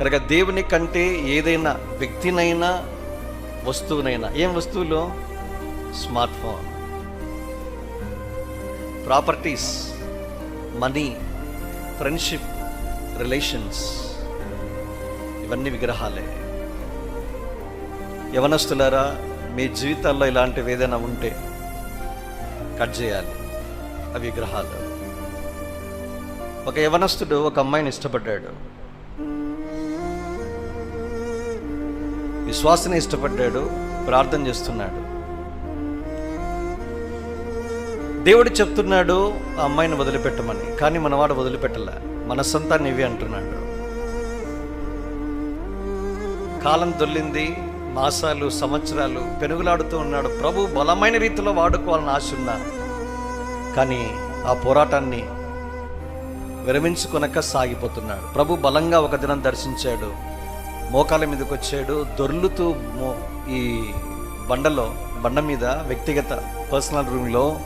కనుక దేవుని కంటే ఏదైనా వ్యక్తినైనా వస్తువునైనా ఏం వస్తువులు? Smart phone. Properties money friendship relations ఇవన్నీ విగ్రహాలే. యవనస్తులారా మీ జీవితాల్లో ఇలాంటివి ఏదైనా ఉంటే కట్ చేయాలి. ఆ విగ్రహాలు. ఒక యవనస్తుడు ఒక అమ్మాయిని ఇష్టపడ్డాడు. విశ్వాసని ఇష్టపడ్డాడు ప్రార్థన చేస్తున్నాడు. దేవుడు చెప్తున్నాడు ఆ అమ్మాయిని వదిలిపెట్టమని. కానీ మనవాడు వదిలిపెట్టలే. సొంతాన్ని ఇవి అంటున్నాడు. కాలం దొల్లింది మాసాలు సంవత్సరాలు పెనుగులాడుతూ ఉన్నాడు. ప్రభు బలమైన రీతిలో వాడుకోవాలని ఆశ ఉన్నా. కానీ ఆ పోరాటాన్ని విరమించుకొనక సాగిపోతున్నాడు. ప్రభు బలంగా ఒక దినం దర్శించాడు. మోకాల మీదకి వచ్చాడు. దొర్లుతూ మో ఈ బండలో బండ మీద వ్యక్తిగత పర్సనల్ రూమ్లో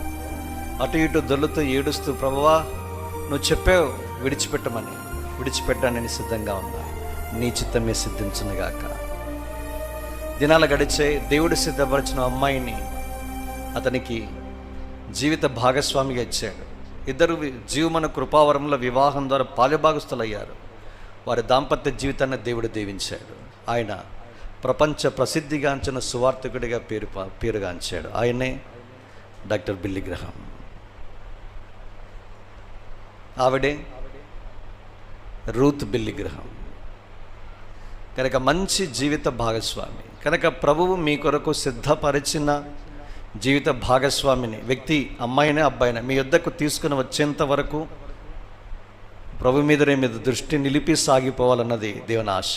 అటు ఇటు దొర్లుతూ ఏడుస్తూ ప్రభువా నువ్వు చెప్పావు విడిచిపెట్టమని విడిచిపెట్టానని సిద్ధంగా ఉన్నా. నీ చిత్తమే సిద్ధించునుగాక దినాలు గడిచే దేవుడు సిద్ధపరిచిన అమ్మాయిని అతనికి జీవిత భాగస్వామిగా ఇచ్చాడు. ఇద్దరు జీవమన కృపావరంలో వివాహం ద్వారా పాలుభాగస్తులయ్యారు వారి దాంపత్య జీవితాన్ని దేవుడు దీవించాడు. ఆయన ప్రపంచ ప్రసిద్ధిగాంచిన సువార్థకుడిగా పేరు పేరుగాంచాడు. ఆయనే డాక్టర్ బిల్లి గ్రహం. ఆవిడే రూత్ బిల్లి గ్రహం. కనుక మంచి జీవిత భాగస్వామి. కనుక ప్రభువు మీ కొరకు సిద్ధపరిచిన జీవిత భాగస్వామిని వ్యక్తి అమ్మాయినే అబ్బాయినే మీ యొద్దకు తీసుకుని వచ్చేంత వరకు ప్రభు మీద మీద దృష్టి నిలిపి సాగిపోవాలన్నది దేవుని ఆశ.